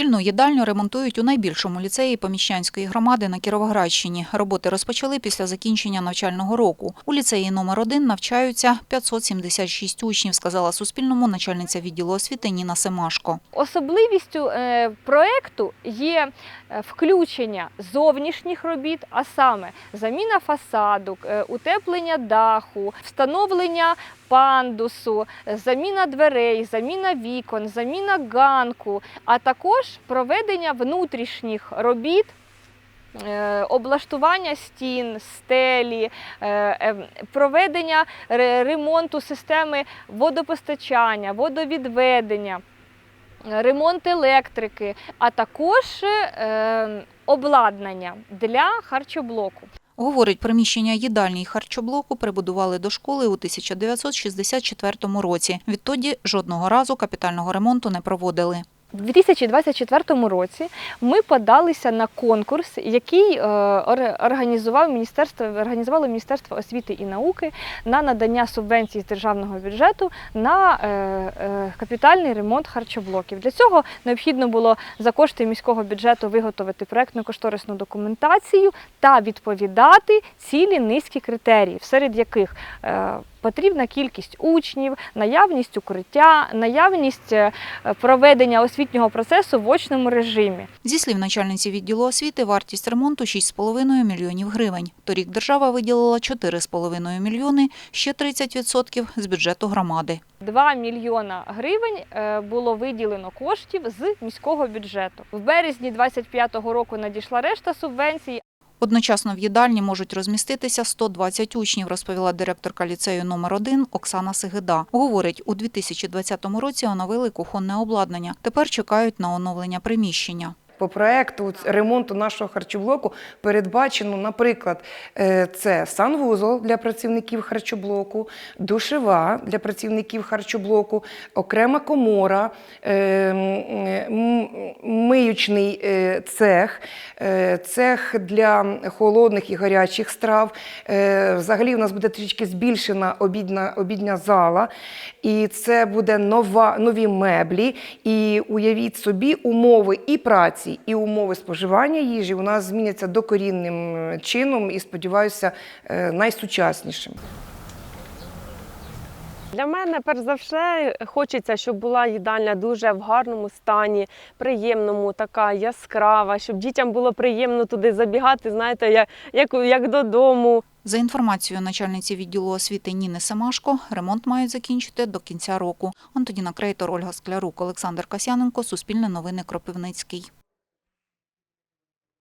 Шкільну їдальню ремонтують у найбільшому ліцеї Поміщанської громади на Кіровоградщині. Роботи розпочали після закінчення навчального року. У ліцеї номер 1 навчаються 576 учнів, сказала Суспільному начальниця відділу освіти Ніна Семашко. Особливістю е, проекту є е, включення зовнішніх робіт, а саме заміна фасаду, е, утеплення даху, встановлення пандусу, заміна дверей, заміна вікон, заміна ганку, а також проведення внутрішніх робіт. е, Облаштування стін, стелі, е, е, проведення ремонту системи водопостачання, водовідведення, ремонт електрики, а також обладнання для харчоблоку. Говорить, приміщення їдальні й харчоблоку прибудували до школи у 1964 році. Відтоді жодного разу капітального ремонту не проводили. У 2024 році ми подалися на конкурс, який е, організував міністерство, організувало Міністерство освіти і науки на надання субвенцій з державного бюджету на е, е, капітальний ремонт харчоблоків. Для цього необхідно було за кошти міського бюджету виготовити проектно-кошторисну документацію та відповідати цілі низки критеріїв, серед яких потрібна кількість учнів, наявність укриття, наявність е, проведення освітнього процесу в очному режимі. Зі слів начальниці відділу освіти, вартість ремонту 6,5 мільйонів гривень. Торік держава виділила 4,5 мільйони, ще 30% з бюджету громади. 2 мільйона гривень е, було виділено коштів з міського бюджету. В березні 2025 року надійшла решта субвенцій. Одночасно в їдальні можуть розміститися 120 учнів, розповіла директорка ліцею номер 1 Оксана Сигида. Говорить, у 2020 році оновили кухонне обладнання. Тепер чекають на оновлення приміщення. По проекту ремонту нашого харчоблоку передбачено, наприклад, е, це санвузол для працівників харчоблоку, душева для працівників харчоблоку, окрема комора, е, м, миючний е, цех, е, цех для холодних і гарячих страв. Е, Взагалі, у нас буде трішки збільшена обідня, обідня зала, і це буде нова, нові меблі. І уявіть собі, умови і праці, і умови споживання їжі у нас зміняться докорінним е, чином і, сподіваюся, е, найсучаснішим. Для мене, перш за все, хочеться, щоб була їдальня дуже в гарному стані, приємному, така яскрава, щоб дітям було приємно туди забігати, знаєте, як, як, як додому. За інформацією начальниці відділу освіти Ніни Семашко, ремонт мають закінчити до кінця року. Антоніна Крейтор, Ольга Склярук, Олександр Касяненко, Суспільне новини Кропивницький.